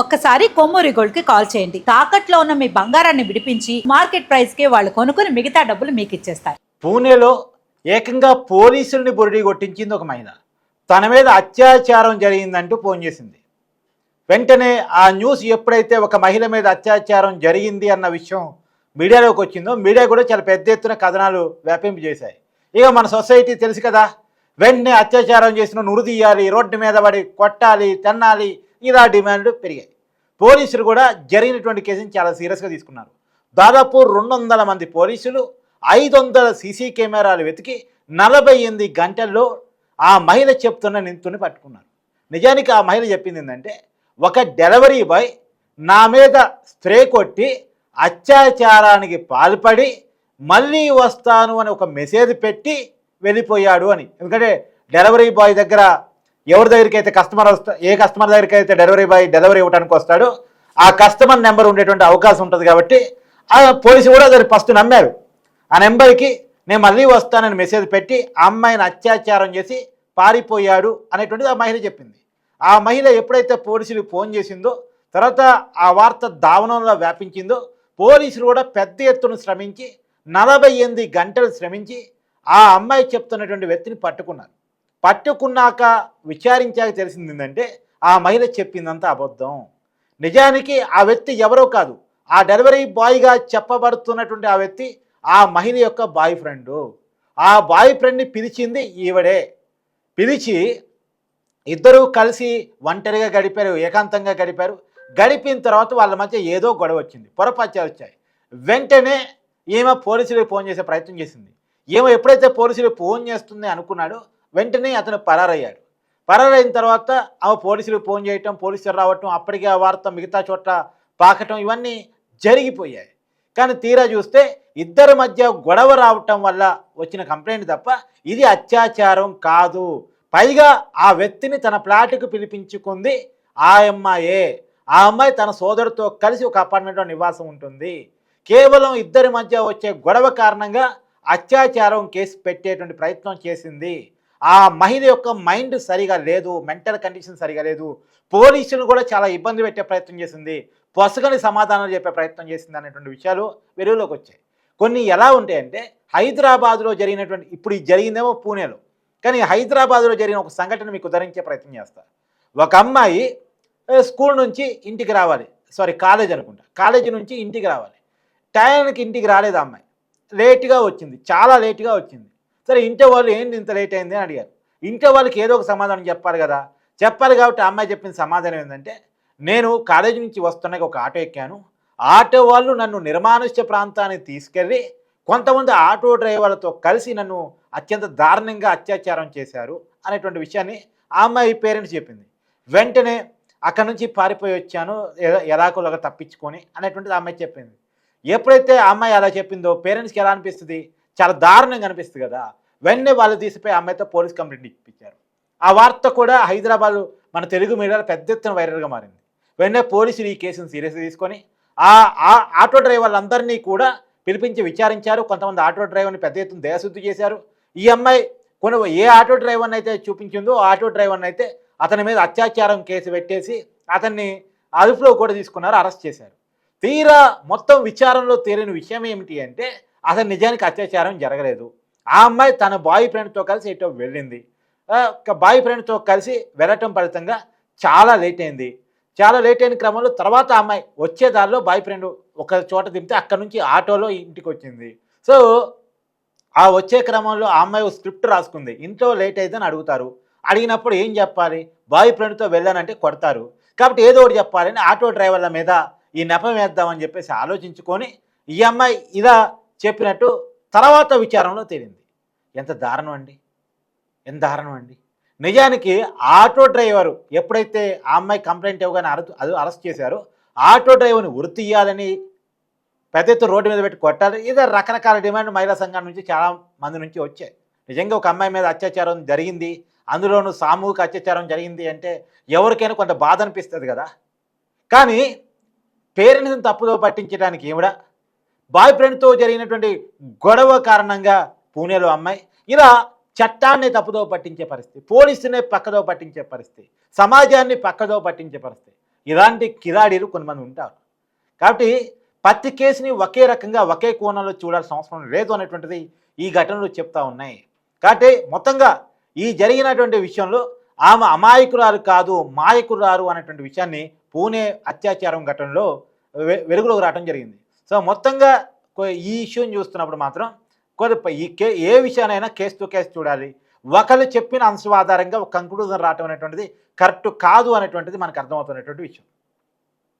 ఒక్కసారి కొమ్మూరి గోల్డ్కి కాల్ చేయండి. తాకట్లో ఉన్న మీ బంగారాన్ని విడిపించి మార్కెట్ ప్రైస్కి వాళ్ళు కొనుక్కుని మిగతా డబ్బులు మీకు ఇచ్చేస్తారు. పూణేలో ఏకంగా పోలీసుల్ని బురిడి కొట్టించింది ఒక మహిళ. తన మీద అత్యాచారం జరిగిందంటూ ఫోన్ చేసింది. వెంటనే ఆ న్యూస్ ఎప్పుడైతే ఒక మహిళ మీద అత్యాచారం జరిగింది అన్న విషయం మీడియాలోకి వచ్చిందో మీడియా కూడా చాలా పెద్ద ఎత్తున కథనాలు వ్యాపింపు చేశాయి. ఇక మన సొసైటీ తెలుసు కదా వెంటనే అత్యాచారం చేసిన నురు తీయాలి రోడ్డు మీద పడి కొట్టాలి తన్నాలి ఇలా డిమాండ్లు పెరిగాయి. పోలీసులు కూడా జరిగినటువంటి కేసుని చాలా సీరియస్గా తీసుకున్నారు. దాదాపు రెండు వందల మంది పోలీసులు ఐదు వందల సీసీ కెమెరాలు వెతికి నలభై ఎనిమిది గంటల్లో ఆ మహిళ చెప్తున్న నింతుని పట్టుకున్నారు. నిజానికి ఆ మహిళ చెప్పింది ఏంటంటే ఒక డెలివరీ బాయ్ నా మీద స్ప్రే కొట్టి అత్యాచారానికి పాల్పడి మళ్ళీ వస్తాను అని ఒక మెసేజ్ పెట్టి వెళ్ళిపోయాడు అని. ఎందుకంటే డెలివరీ బాయ్ దగ్గర ఎవరి దగ్గరికి అయితే కస్టమర్ వస్తా ఏ కస్టమర్ దగ్గరికి అయితే డెలివరీ బాయ్ డెలివరీ ఇవ్వడానికి వస్తాడో ఆ కస్టమర్ నెంబర్ ఉండేటువంటి అవకాశం ఉంటుంది కాబట్టి ఆ పోలీసు కూడా దాన్ని ఫస్ట్ నమ్మారు. ఆ నెంబర్కి నేను మళ్ళీ వస్తానని మెసేజ్ పెట్టి ఆ అమ్మాయిని అత్యాచారం చేసి పారిపోయాడు అనేటువంటిది ఆ మహిళ చెప్పింది. ఆ మహిళ ఎప్పుడైతే పోలీసులు ఫోన్ చేసిందో తర్వాత ఆ వార్త దావనంలో వ్యాపించిందో పోలీసులు కూడా పెద్ద ఎత్తున శ్రమించి నలభై ఎనిమిది గంటలు శ్రమించి ఆ అమ్మాయి చెప్తున్నటువంటి వ్యక్తిని పట్టుకున్నారు. పట్టుకున్నాక విచారించాక తెలిసింది ఏంటంటే ఆ మహిళ చెప్పిందంతా అబద్ధం. నిజానికి ఆ వ్యక్తి ఎవరో కాదు ఆ డెలివరీ బాయ్గా చెప్పబడుతున్నటువంటి ఆ వ్యక్తి ఆ మహిళ యొక్క బాయ్ ఫ్రెండ్. ఆ బాయ్ ఫ్రెండ్ని పిలిచింది ఈవిడే. పిలిచి ఇద్దరూ కలిసి ఒంటరిగా గడిపారు ఏకాంతంగా గడిపారు. గడిపిన తర్వాత వాళ్ళ మధ్య ఏదో గొడవ వచ్చింది పొరపచ్చాలు వచ్చాయి. వెంటనే ఈమె పోలీసులకు ఫోన్ చేసే ప్రయత్నం చేసింది. ఏమో ఎప్పుడైతే పోలీసులు ఫోన్ చేస్తుంది అనుకున్నాడో వెంటనే అతను పరారయ్యాడు. పరారైన తర్వాత ఆమె పోలీసులకు ఫోన్ చేయటం పోలీసులు రావటం అప్పటికే ఆ వార్త మిగతా చోట్ల పాకటం ఇవన్నీ జరిగిపోయాయి. కానీ తీరా చూస్తే ఇద్దరి మధ్య గొడవ రావటం వల్ల వచ్చిన కంప్లైంట్ తప్ప ఇది అత్యాచారం కాదు. పైగా ఆ వ్యక్తిని తన ప్లాట్కు పిలిపించుకుంది ఆ అమ్మాయే ఆ అమ్మాయి తన సోదరుతో కలిసి ఒక అపార్ట్మెంట్లో నివాసం ఉంటుంది. కేవలం ఇద్దరి మధ్య వచ్చే గొడవ కారణంగా అత్యాచారం కేసు పెట్టేటువంటి ప్రయత్నం చేసింది. ఆ మహిళ యొక్క మైండ్ సరిగా లేదు మెంటల్ కండిషన్ సరిగా లేదు. పోలీసులు కూడా చాలా ఇబ్బంది పెట్టే ప్రయత్నం చేసింది. పొసగని సమాధానాలు చెప్పే ప్రయత్నం చేసింది అనేటువంటి విషయాలు వెలుగులోకి వచ్చాయి. కొన్ని ఎలా ఉంటాయంటే హైదరాబాద్లో జరిగినటువంటి ఇప్పుడు జరిగిందేమో పూణేలో కానీ హైదరాబాద్లో జరిగిన ఒక సంఘటన మీకు ధరించే ప్రయత్నం చేస్తా. ఒక అమ్మాయి స్కూల్ నుంచి ఇంటికి రావాలి. సారీ కాలేజ్ అనుకుంటా. కాలేజీ నుంచి ఇంటికి రావాలి. టైంకి ఇంటికి రాలేదు అమ్మాయి. లేట్గా వచ్చింది. చాలా లేట్గా వచ్చింది. సరే ఇంట్లో వాళ్ళు ఏంటి ఇంత లేట్ అయింది అని అడిగారు. ఇంట్లో వాళ్ళకి ఏదో ఒక సమాధానం చెప్పాలి కదా. చెప్పాలి కాబట్టి ఆ అమ్మాయి చెప్పిన సమాధానం ఏంటంటే నేను కాలేజీ నుంచి వస్తున్నాక ఒక ఆటో ఎక్కాను. ఆటో వాళ్ళు నన్ను నిర్మానుష్య ప్రాంతానికి తీసుకెళ్ళి కొంతమంది ఆటో డ్రైవర్లతో కలిసి నన్ను అత్యంత దారుణంగా అత్యాచారం చేశారు అనేటువంటి విషయాన్ని ఆ అమ్మాయి పేరెంట్స్ చెప్పింది. వెంటనే అక్కడి నుంచి పారిపోయి వచ్చాను. ఎలాకోలాగా తప్పించుకొని అనేటువంటిది ఆ అమ్మాయి చెప్పింది. ఎప్పుడైతే ఆ అమ్మాయి అలా చెప్పిందో పేరెంట్స్కి ఎలా అనిపిస్తుంది? చాలా దారుణంగా అనిపిస్తుంది కదా. వెంటనే వాళ్ళు తీసిపోయి అమ్మాయితో పోలీస్ కంప్లైంట్ ఇప్పించారు. ఆ వార్త కూడా హైదరాబాద్ మన తెలుగు మీడియాలో పెద్ద ఎత్తున వైరల్గా మారింది. వెంటనే పోలీసులు ఈ కేసును సీరియస్గా తీసుకొని ఆ ఆ ఆటో డ్రైవర్లందరినీ కూడా పిలిపించి విచారించారు. కొంతమంది ఆటో డ్రైవర్ని పెద్ద ఎత్తున దేశశుద్ధి చేశారు. ఈ అమ్మాయి కొన్ని ఏ ఆటో డ్రైవర్ని అయితే చూపించిందో ఆటో డ్రైవర్ని అయితే అతని మీద అత్యాచారం కేసు పెట్టేసి అతన్ని అదుపులో కూడా తీసుకున్నారు అరెస్ట్ చేశారు. తీరా మొత్తం విచారంలో తేలిన విషయం ఏమిటి అంటే అసలు నిజానికి అత్యాచారం జరగలేదు. ఆ అమ్మాయి తన బాయ్ ఫ్రెండ్తో కలిసి ఎటో వెళ్ళింది. ఒక బాయ్ ఫ్రెండ్తో కలిసి వెళ్ళటం ఫలితంగా చాలా లేట్ అయింది. చాలా లేట్ అయిన క్రమంలో తర్వాత అమ్మాయి వచ్చే దారిలో బాయ్ ఫ్రెండ్ ఒక చోట దింపితే అక్కడ నుంచి ఆటోలో ఇంటికి వచ్చింది. సో ఆ వచ్చే క్రమంలో ఆ అమ్మాయి ఒక స్క్రిప్ట్ రాసుకుంది. ఇంట్లో లేట్ అయిందని అడుగుతారు. అడిగినప్పుడు ఏం చెప్పాలి? బాయ్ ఫ్రెండ్తో వెళ్ళానంటే కొడతారు. కాబట్టి ఏదో ఒకటి చెప్పాలని ఆటో డ్రైవర్ల మీద ఈ నెపం వేద్దామని చెప్పేసి ఆలోచించుకొని ఈ అమ్మాయి ఇలా చెప్పినట్టు తర్వాత విచారంలో తేలింది. ఎంత దారుణం అండి? ఎంత దారుణం అండి? నిజానికి ఆటో డ్రైవరు ఎప్పుడైతే ఆ అమ్మాయి కంప్లైంట్ ఇవ్వగానే అరెస్ట్ అది అరెస్ట్ చేశారో ఆటో డ్రైవర్ని వృత్తి ఇవ్వాలని పెద్ద ఎత్తున రోడ్డు మీద పెట్టి కొట్టాలి. ఇదే రకరకాల డిమాండ్ మహిళా సంఘం నుంచి చాలా మంది నుంచి వచ్చాయి. నిజంగా ఒక అమ్మాయి మీద అత్యాచారం జరిగింది అందులోనూ సామూహిక అత్యాచారం జరిగింది అంటే ఎవరికైనా కొంత బాధ అనిపిస్తుంది కదా. కానీ పేరెంట్స్ని తప్పుదో పట్టించడానికి ఏమిడా బాయ్ ఫ్రెండ్తో జరిగినటువంటి గొడవ కారణంగా పూణేలో అమ్మాయి ఇలా చట్టాన్ని తప్పుదో పట్టించే పరిస్థితి పోలీసుని పక్కదో పట్టించే పరిస్థితి సమాజాన్ని పక్కదో పట్టించే పరిస్థితి. ఇలాంటి కిరాడీలు కొంతమంది ఉంటారు. కాబట్టి ప్రతి కేసుని ఒకే రకంగా ఒకే కోణంలో చూడాల్సిన అవసరం లేదు అనేటువంటిది ఈ ఘటనలు చెప్తా ఉన్నాయి. కాబట్టి మొత్తంగా ఈ జరిగినటువంటి విషయంలో ఆమె అమాయకురాలు కాదు మాయకురారు అనేటువంటి విషయాన్ని పూణే అత్యాచారం ఘటనలో వెలుగులోకి రావడం జరిగింది. సో మొత్తంగా కొ- ఈ ఇష్యూని చూస్తున్నప్పుడు మాత్రం కొద్ది ఈ కే ఏ విషయానైనా కేసు టు కేసు చూడాలి. ఒకళ్ళు చెప్పిన అంశం ఆధారంగా ఒక కంక్లూజన్ రావటం అనేటువంటిది కరెక్ట్ కాదు అనేటువంటిది మనకు అర్థమవుతున్నటువంటి విషయం.